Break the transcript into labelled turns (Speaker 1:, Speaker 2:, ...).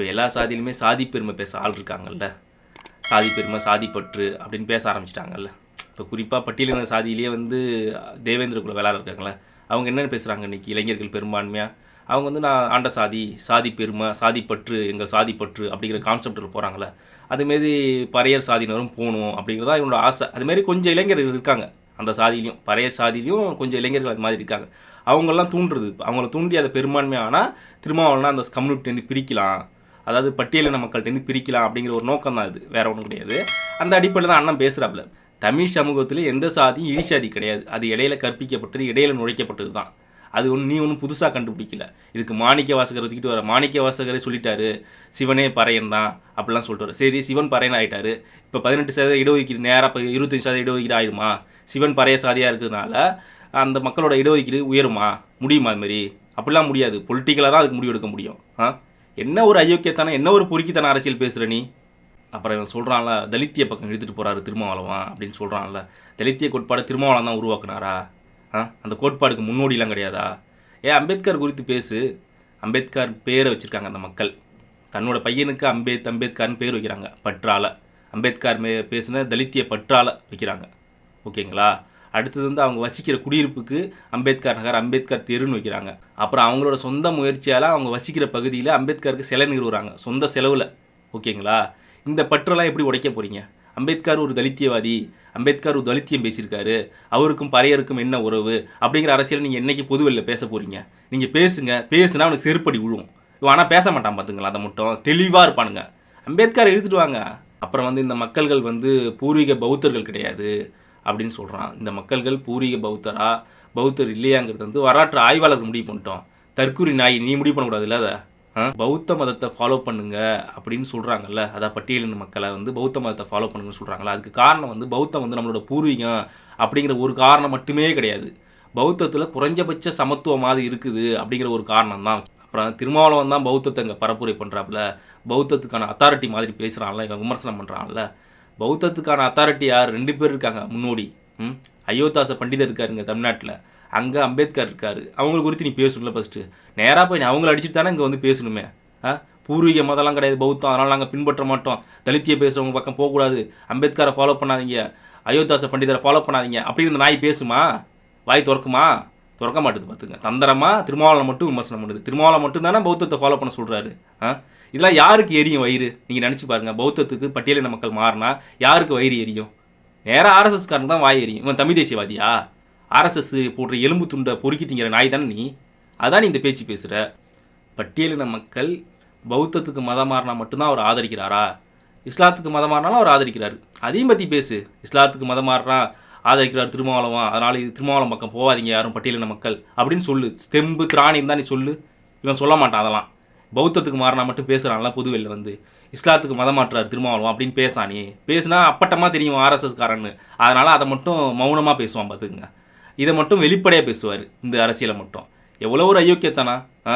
Speaker 1: இப்போ எல்லா சாதியிலுமே சாதி பெருமை பேச ஆள் இருக்காங்கல்ல. சாதி பெருமை சாதி பற்று அப்படின்னு பேச ஆரம்பிச்சிட்டாங்கல்ல. இப்போ குறிப்பாக பட்டியலின சாதியிலேயே வந்து தேவேந்திர குல வேளாளர் இருக்காங்களே அவங்க என்னென்ன பேசுகிறாங்க இன்றைக்கி இளைஞர்கள் பெரும்பான்மையாக அவங்க வந்து நான் ஆண்ட சாதி சாதி பெருமை சாதி பற்று எங்கள் சாதி பற்று அப்படிங்கிற கான்செப்டில் போகிறாங்களே அதுமாரி பறையர் சாதியினரும் போகணும் அப்படிங்கிறதா இவனோட ஆசை. அதுமாரி கொஞ்சம் இளைஞர்கள் இருக்காங்க. அந்த சாதியிலையும் பறையர் சாதியிலையும் கொஞ்சம் இளைஞர்கள் அது மாதிரி இருக்காங்க. அவங்கெல்லாம் தூண்டுறது அவங்கள தூண்டி அதை பெரும்பான்மையானால் திருமாவளவனா அந்த கம்யூனிட்டிலேருந்து பிரிக்கலாம். அதாவது பட்டியலின மக்கள்கிட்டேருந்து பிரிக்கலாம் அப்படிங்கிற ஒரு நோக்கம் தான் இது. வேற ஒன்றும் கிடையாது. அந்த அடிப்படையில் தான் அண்ணன் பேசுகிறாப்புல தமிழ் சமூகத்தில் எந்த சாதியும் இழிசாதி கிடையாது. அது இடையில கற்பிக்கப்பட்டது இடையில நுழைக்கப்பட்டது தான். அது ஒன்று நீ ஒன்றும் புதுசாக கண்டுபிடிக்கல. இதுக்கு மாணிக்க வாசகர் தூக்கிட்டு வர மாணிக்க வாசகரே சொல்லிட்டாரு. சிவனே பறையன் தான் அப்படிலாம் சொல்லிட்டு வர. சரி சிவன் பறையன் ஆகிட்டாரு இப்போ பதினெட்டு சதவீதம் இடஒதுக்கீடு நேராக இப்போ இருபத்தஞ்சு சதவீதம் இடஒதுக்கீடு ஆயிடுமா சிவன் பறைய சாதியாக இருக்கிறதுனால அந்த மக்களோட இடஒதுக்கீடு உயருமா? முடியுமா அது மாதிரி அப்படிலாம் முடியாது. பொலிட்டிக்கலாக தான் அதுக்கு முடிவு எடுக்க முடியும். ஆ? என்ன ஒரு அயோக்கியத்தனம் என்ன ஒரு பொறுக்கித்தன அரசியல் பேசுகிற நீ? அப்புறம் இவன் சொல்கிறான்ல தலித்திய பக்கம் இழுத்துட்டு போகிறாரு திருமாவளவன் அப்படின்னு சொல்கிறான்ல தலித்திய கோட்பாடு திருமாவளம் தான் உருவாக்குனாரா? ஆ? அந்த கோட்பாடுக்கு முன்னோடிலாம் கிடையாதா? ஏன் அம்பேத்கர் குறித்து பேசு. அம்பேத்கர் பேரை வச்சுருக்காங்க அந்த மக்கள். தன்னோட பையனுக்கு அம்பேத் அம்பேத்கர்னு பேர் வைக்கிறாங்க பற்றால. அம்பேத்கர் மே பேசுன தலித்திய பற்றால வைக்கிறாங்க. ஓகேங்களா? அடுத்தது வந்து அவங்க வசிக்கிற குடியிருப்புக்கு அம்பேத்கர் நகர் அம்பேத்கர் தெருன்னு வைக்கிறாங்க. அப்புறம் அவங்களோட சொந்த முயற்சியால் அவங்க வசிக்கிற பகுதியில் அம்பேத்கருக்கு சிலை நிறுவுறாங்க. சொந்த செலவில். ஓகேங்களா? இந்த பற்றெல்லாம் எப்படி உடைக்க போகிறீங்க அம்பேத்கர் ஒரு தலித்தியவாதி அம்பேத்கர் ஒரு தலித்தியம் பேசியிருக்காரு அவருக்கும் பறையருக்கும் என்ன உறவு அப்படிங்கிற அரசியல் நீங்கள் என்றைக்கு பொதுவெளியில் பேச போகிறீங்க நீங்கள் பேசுங்க. பேசுனா அவனுக்கு செருப்படி விழுவும். ஆனால் பேச மாட்டான் பார்த்துங்களா அதை மட்டும். தெளிவாக இருப்பானுங்க. அம்பேத்கர் எழுதிட்டு வாங்க. அப்புறம் வந்து இந்த மக்கள்கள் வந்து பூர்வீக பௌத்தர்கள் கிடையாது. அப்படின்னு சொல்கிறான் இந்த மக்கள்கள் பூர்வீக பௌத்தரா? பௌத்தர் இல்லையாங்கிறது வந்து வரலாற்று ஆய்வாளர்கள் முடிவு பண்ணிட்டோம். தற்கூரி நாய் நீ முடிவு பண்ணக்கூடாதுல்ல அதை? ஆ? பௌத்த மதத்தை ஃபாலோ பண்ணுங்க அப்படின்னு சொல்கிறாங்கல்ல அதான் பட்டியலின மக்களை வந்து பௌத்த மதத்தை ஃபாலோ பண்ணுங்கன்னு சொல்கிறாங்களா அதுக்கு காரணம் வந்து பௌத்தம் வந்து நம்மளோட பூர்வீகம் அப்படிங்கிற ஒரு காரணம் மட்டுமே கிடையாது. பௌத்தத்தில் குறைஞ்சபட்ச சமத்துவமாக இருக்குது அப்படிங்கிற ஒரு காரணம் தான். அப்புறம் திருமாவளவன் தான் பௌத்தத்தை இங்கே பரப்புரை பண்ணுறாப்புல பௌத்தத்துக்கான அத்தாரிட்டி மாதிரி பேசுகிறான்ல இவன் விமர்சனம் பண்ணுறான்ல பௌத்தத்துக்கான அத்தாரிட்டி யார்? ரெண்டு பேர் இருக்காங்க முன்னோடி. ம்? அயோத்தாச பண்டிதர் இருக்காருங்க தமிழ்நாட்டில். அங்கே அம்பேத்கர் இருக்காரு. அவங்கள குறித்து நீ பேசணும்ல ஃபஸ்ட்டு நேராக போய் அவங்கள அடிச்சுட்டு தானே இங்கே வந்து பேசணுமே? ஆ? பூர்வீக மதம்லாம் கிடையாது பௌத்தம். அதனால் நாங்கள் பின்பற்ற மாட்டோம். தலித்திய பேசுகிறவங்க பக்கம் போகக்கூடாது. அம்பேத்கரை ஃபாலோ பண்ணாதீங்க. அயோத்தாச பண்டிதரை ஃபாலோ பண்ணாதீங்க. அப்படின்னு இந்த நாய் பேசுமா? வாய் திறக்குமா? திறக்க மாட்டுது பார்த்துங்க. தந்திரமாக திருமாவளம் மட்டும் விமர்சனம் பண்ணுது. திருமாவளம் மட்டும் தானே பௌத்தத்தை ஃபாலோ பண்ண சொல்கிறாரு ஆ? இதெல்லாம் யாருக்கு எரியும் வயிறு? நீங்கள் நினச்சி பாருங்கள் பௌத்தத்துக்கு பட்டியலின மக்கள் மாறினா யாருக்கு வயிறு எரியும்? நேராக ஆர்எஸ்எஸ்காரன் தான் வாய் எரியும். இவன் தமிழ் தேசியவாதியா? ஆர்எஸ்எஸ் போடுற எலும்பு துண்டை பொறுக்கி திங்கிற நாய் தானே நீ? அதான் நீ இந்த பேச்சு பேசுகிற பட்டியலின மக்கள் பௌத்தத்துக்கு மதம் மாறினா மட்டும்தான் அவர் ஆதரிக்கிறாரா? இஸ்லாத்துக்கு மதம் மாறினாலும் அவர் ஆதரிக்கிறார். அதையும் பற்றி பேசு. இஸ்லாத்துக்கு மதம் மாறினா ஆதரிக்கிறார் திருமாவளவன். அதனால் இது திருமாவளம் பக்கம் போகாதீங்க யாரும் பட்டியலின மக்கள். அப்படின்னு சொல்லு. தெம்பு திராணியம் தான் நீ சொல்லு. இவன் சொல்ல மாட்டான் அதெல்லாம். பௌத்தத்துக்கு மாறினா மட்டும் பேசுகிறான்ல புதுவெளியில் வந்து. இஸ்லாத்துக்கு மதம் மாற்றார் திருமாவளவன் அப்படின்னு பேசானே. பேசுனா அப்பட்டமாக தெரியும் ஆர்எஸ்எஸ்காரன்னு அதனால் அதை மட்டும் மௌனமாக பேசுவான் பார்த்துக்குங்க இதை மட்டும் வெளிப்படையாக பேசுவார் இந்த அரசியலை மட்டும். எவ்வளோ ஒரு அயோக்கியத்தானா ஆ?